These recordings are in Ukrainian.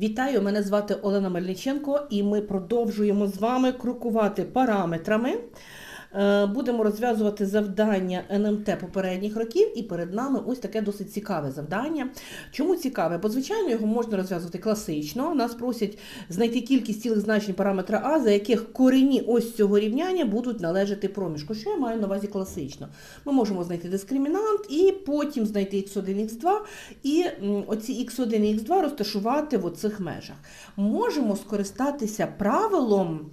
Вітаю, мене звати Олена Мельниченко, і ми продовжуємо з вами крокувати параметрами. Е, Будемо розв'язувати завдання НМТ попередніх років, і перед нами ось таке досить цікаве завдання. Чому цікаве? Бо, звичайно, його можна розв'язувати класично. Нас просять знайти кількість цілих значень параметра А, за яких корені ось цього рівняння будуть належати проміжку. Що я маю на увазі класично? Ми можемо знайти дискримінант і потім знайти x1, x2, і оці x1 і x2 розташувати в оцих межах. Можемо скористатися правилом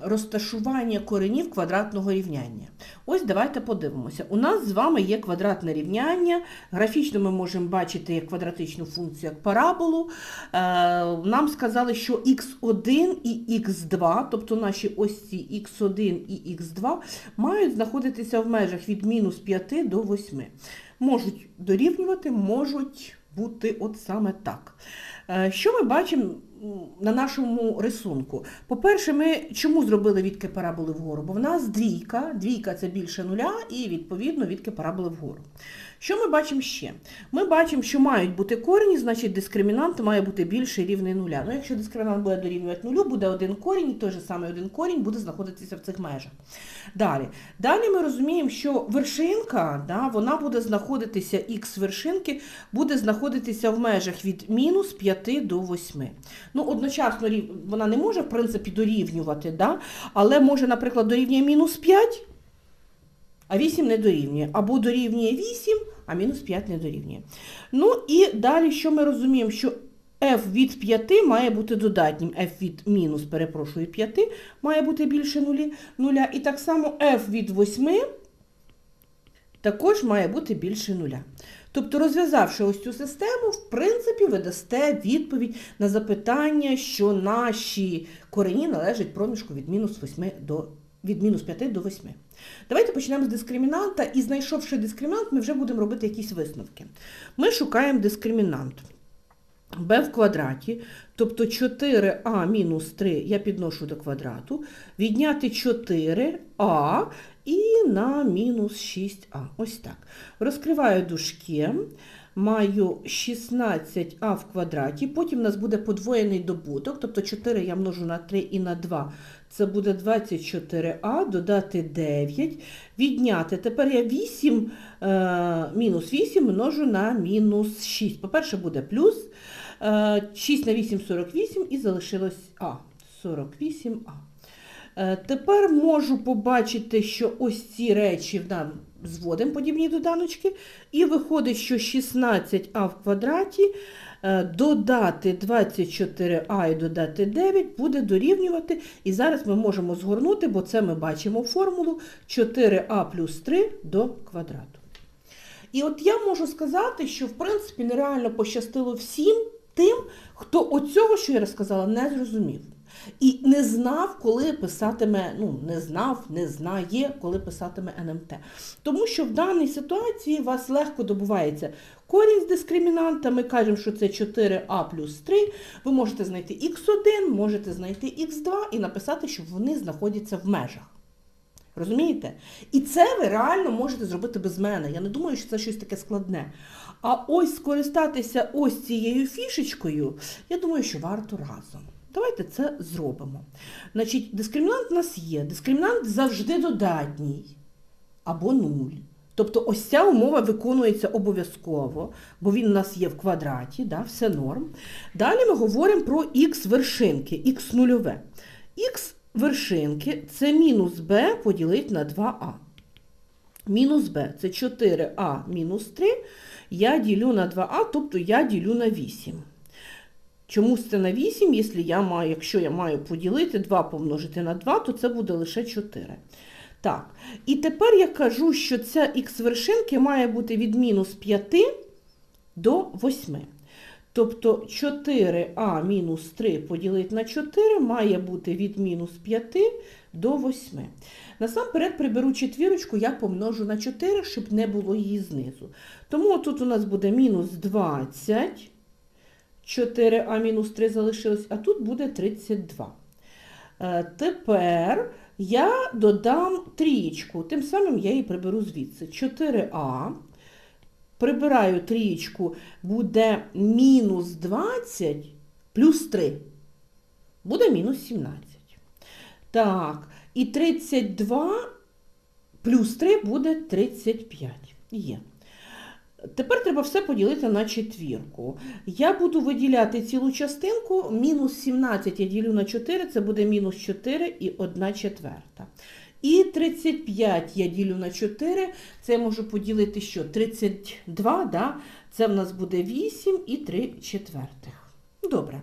розташування коренів квадратного рівняння. Ось давайте подивимося. У нас з вами є квадратне рівняння. Графічно ми можемо бачити як квадратичну функцію, як параболу. Е, Нам сказали, що x1 і x2, тобто наші ось ці x1 і x2, мають знаходитися в межах від мінус 5 до 8. Можуть дорівнювати, можуть бути от саме так. Е, Що ми бачимо на нашому рисунку? По-перше, ми чому зробили відки параболи вгору? Бо в нас двійка, двійка це більше нуля, і відповідно відки параболи вгору. Що ми бачимо ще? Ми бачимо, що мають бути корені, значить дискримінант має бути більше рівний нуля. Ну, якщо дискримінант буде дорівнювати нулю, буде один корінь, і той же самий один корінь буде знаходитися в цих межах. Далі. Далі ми розуміємо, що вершинка, да, вона буде знаходитися, х вершинки буде знаходитися в межах від мінус 5 до 8. Ну, одночасно вона не може, в принципі, дорівнювати, да, але може, наприклад, дорівнює мінус 5, а 8 не дорівнює. Або дорівнює 8, а мінус 5 не дорівнює. Ну і далі, що ми розуміємо, що f від 5 має бути додатнім, f від мінус, перепрошую, 5 має бути більше нуля. І так само f від 8 також має бути більше нуля. Тобто, розв'язавши ось цю систему, в принципі, ви дасте відповідь на запитання, що наші корені належать проміжку від мінус 8 до від мінус 5 до 8. Давайте почнемо з дискримінанта, і знайшовши дискримінант, ми вже будемо робити якісь висновки. Ми шукаємо дискримінант b в квадраті, тобто 4а мінус 3 я підношу до квадрату, відняти 4а і на мінус 6а. Ось так. Розкриваю дужки, маю 16а в квадраті, потім у нас буде подвоєний добуток, тобто 4 я множу на 3 і на 2, це буде 24а, додати 9, відняти. Тепер я 8, е, мінус 8 множу на мінус 6. По-перше, буде плюс. Е, 6 на 8 – 48 і залишилось А. 48А. Е, Тепер можу побачити, що ось ці речі нам зводимо подібні доданочки, і виходить, що 16а в квадраті е, додати 24а і додати 9 буде дорівнювати. І зараз ми можемо згорнути, бо це ми бачимо формулу 4а плюс 3 до квадрату. І от я можу сказати, що в принципі нереально пощастило всім тим, хто оцього, що я розказала, не зрозумів. І не знав, коли писатиме, ну, не знав, не знає, коли писатиме НМТ. Тому що в даній ситуації у вас легко добувається корінь з дискримінанта, ми кажемо, що це 4а плюс 3. Ви можете знайти х1, можете знайти х2 і написати, що вони знаходяться в межах. Розумієте? І це ви реально можете зробити без мене. Я не думаю, що це щось таке складне. А ось скористатися ось цією фішечкою, я думаю, що варто разом. Давайте це зробимо. Значить, дискримінант у нас є. Дискримінант завжди додатній або нуль. Тобто ось ця умова виконується обов'язково, бо він у нас є в квадраті, да, все норм. Далі ми говоримо про х вершинки, х нульове. Х вершинки це мінус b поділити на 2а. Мінус b це 4а мінус 3. Я ділю на 2а, тобто я ділю на 8. Чому це на 8, якщо я маю, якщо я маю поділити 2 помножити на 2, то це буде лише 4. Так, і тепер я кажу, що ця х вершинки має бути від мінус 5 до 8. Тобто 4а мінус 3 поділити на 4 має бути від мінус 5 до 8. Насамперед приберу четвірочку, я помножу на 4, щоб не було її знизу. Тому тут у нас буде мінус 20. 4а мінус 3 залишилось, а тут буде 32. Е, Тепер я додам трієчку, тим самим я її приберу звідси. 4а. Прибираю трієчку, буде мінус 20 плюс 3 буде мінус 17. Так, і 32 плюс 3 буде 35. Є. Тепер треба все поділити на четвірку. Я буду виділяти цілу частинку. Мінус 17 я ділю на 4, це буде мінус 4 і 1 четверта. І 35 я ділю на 4, це я можу поділити що? 32, да? це в нас буде 8 і 3 четвертих. Добре.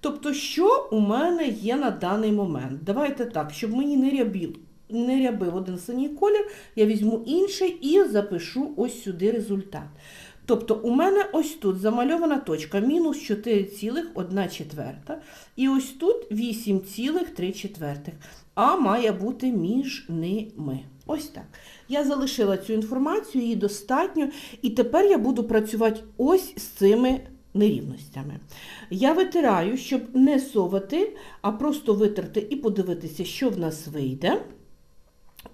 Тобто, що у мене є на даний момент? Давайте так, щоб мені не рябів, не рябив один синій колір, я візьму інший і запишу ось сюди результат. Тобто у мене ось тут замальована точка мінус 4,1 четверта. І ось тут 8,3 четвертих. А має бути між ними. Ось так. Я залишила цю інформацію, її достатньо. І тепер я буду працювати ось з цими нерівностями. Я витираю, щоб не совати, а просто витерти і подивитися, що в нас вийде.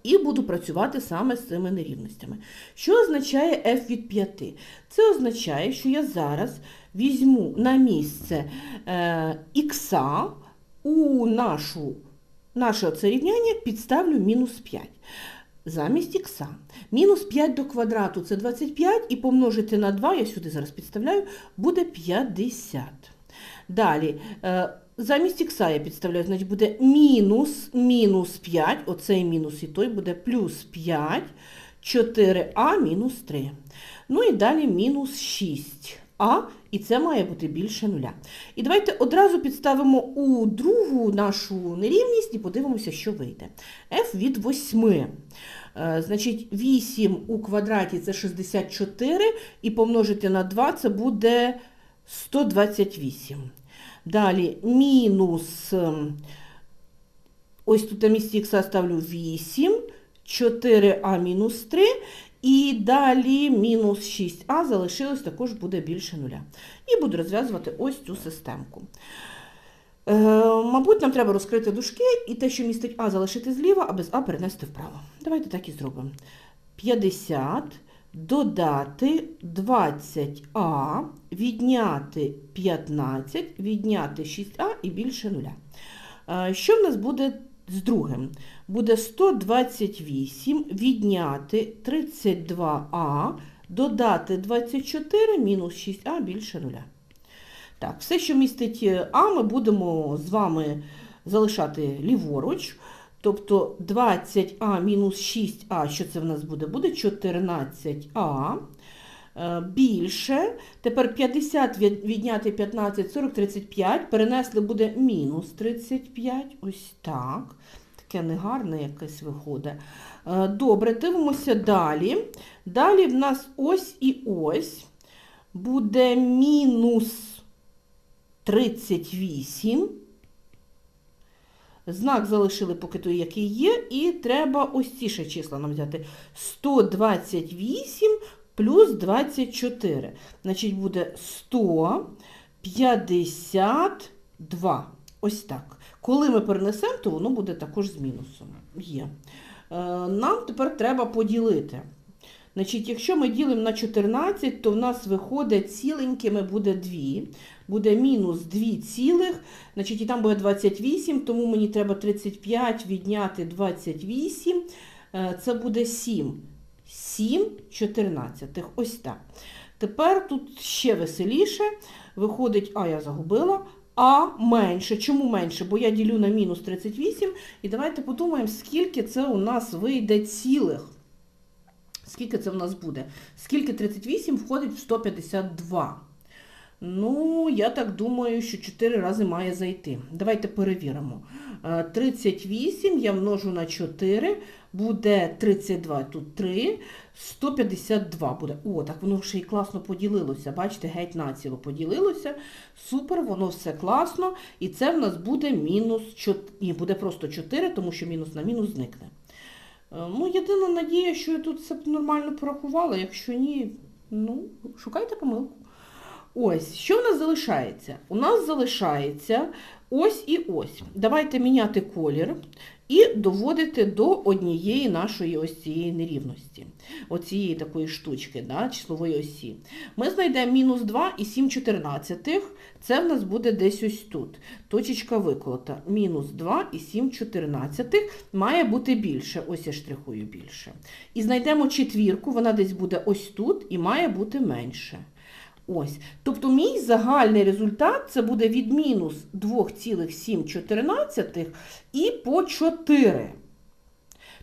І буду працювати саме з цими нерівностями. Що означає f від 5? Це означає, що я зараз візьму на місце е, х у нашу, наше оце рівняння підставлю мінус 5. Замість х. Мінус 5 до квадрату це 25, і помножити на 2, я сюди зараз підставляю, буде 50. Далі, е, замість х я підставляю, значить буде мінус, мінус 5, оцей мінус і той буде плюс 5, 4а мінус 3. Ну і далі мінус 6а, і це має бути більше нуля. І давайте одразу підставимо у другу нашу нерівність і подивимося, що вийде. f від 8. Е, Значить, 8 у квадраті це 64, і помножити на 2 це буде 128. Далі мінус, ем, ось тут на місці х ставлю 8, 4а мінус 3, і далі мінус 6а залишилось, також буде більше нуля. І буду розв'язувати ось цю системку. Е, мабуть, нам треба розкрити дужки і те, що містить А, залишити зліва, а без А перенести вправо. Давайте так і зробимо. 50 додати 20а, відняти 15, відняти 6а і більше нуля. Е, Що в нас буде з другим? Буде 128 відняти 32а, додати 24 мінус 6а більше нуля. Так, все, що містить е, А, ми будемо з вами залишати ліворуч. Тобто 20а мінус 6а, що це в нас буде? Буде 14а. Е, Більше. Тепер 50 відняти 15, 40, 35. Перенесли буде мінус 35. Ось так. Таке негарне якесь виходить. Е, Добре, дивимося далі. Далі в нас ось і ось буде мінус 38. Знак залишили поки той, який є, і треба ось ці ще числа нам взяти. 128 плюс 24. Значить, буде 152. Ось так. Коли ми перенесемо, то воно буде також з мінусом. Є. Е, Нам тепер треба поділити. Значить, якщо ми ділимо на 14, то в нас виходить ціленькими буде 2. Буде мінус 2 цілих, значить і там буде 28, тому мені треба 35 відняти 28, е, це буде 7. 7 чотирнадцятих. Ось так. Тепер тут ще веселіше. Виходить, а я загубила, а менше. Чому менше? Бо я ділю на мінус 38. І давайте подумаємо, скільки це у нас вийде цілих. Скільки це в нас буде? Скільки 38 входить в 152? Ну, я так думаю, що 4 рази має зайти. Давайте перевіримо. Е, 38 я множу на 4, буде 32, тут 3, 152 буде. О, так воно ще й класно поділилося. Бачите, геть націло поділилося. Супер, воно все класно. І це в нас буде мінус 4. Ні, буде просто 4, тому що мінус на мінус зникне. Е, Ну, єдина надія, що я тут все нормально порахувала. Якщо ні, ну, шукайте помилку. Ось, що в нас залишається? У нас залишається ось і ось. Давайте міняти колір. І доводите до однієї нашої ось цієї нерівності, оцієї такої штучки, да, числової осі. Ми знайдемо мінус 2 і 7 чотирнадцятих, це в нас буде десь ось тут. Точечка виколота. Мінус 2 і 7 чотирнадцятих має бути більше, ось я штрихую більше. І знайдемо четвірку, вона десь буде ось тут і має бути менше. Ось. Тобто мій загальний результат це буде від мінус 2,7 і по 4.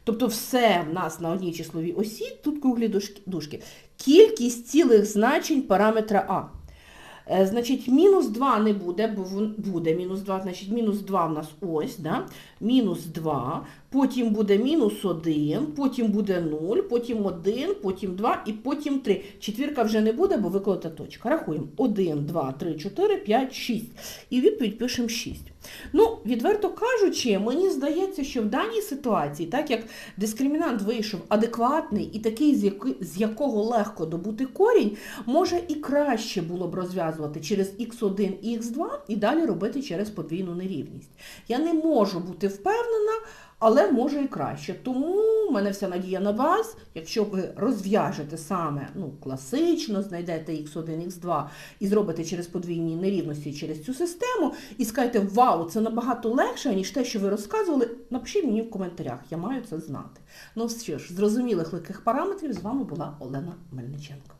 Тобто все в нас на одній числовій осі, тут круглі дужки. Кількість цілих значень параметра А. Е, Значить, мінус 2 не буде, бо буде мінус 2, значить мінус 2 в нас ось, да? мінус 2, потім буде мінус 1, потім буде 0, потім 1, потім 2 і потім 3. Четвірка вже не буде, бо виколота точка. Рахуємо. 1, 2, 3, 4, 5, 6. І відповідь пишемо 6. Ну, відверто кажучи, мені здається, що в даній ситуації, так як дискримінант вийшов адекватний і такий, з, якого легко добути корінь, може і краще було б розв'язувати через х1 і х2 і далі робити через подвійну нерівність. Я не можу бути впевнена, але може і краще. Тому в мене вся надія на вас. Якщо ви розв'яжете саме ну, класично, знайдете x1, x2 і зробите через подвійні нерівності через цю систему, і скажете, вау, це набагато легше, ніж те, що ви розказували, напишіть мені в коментарях, я маю це знати. Ну що ж, зрозумілих легких параметрів з вами була Олена Мельниченко.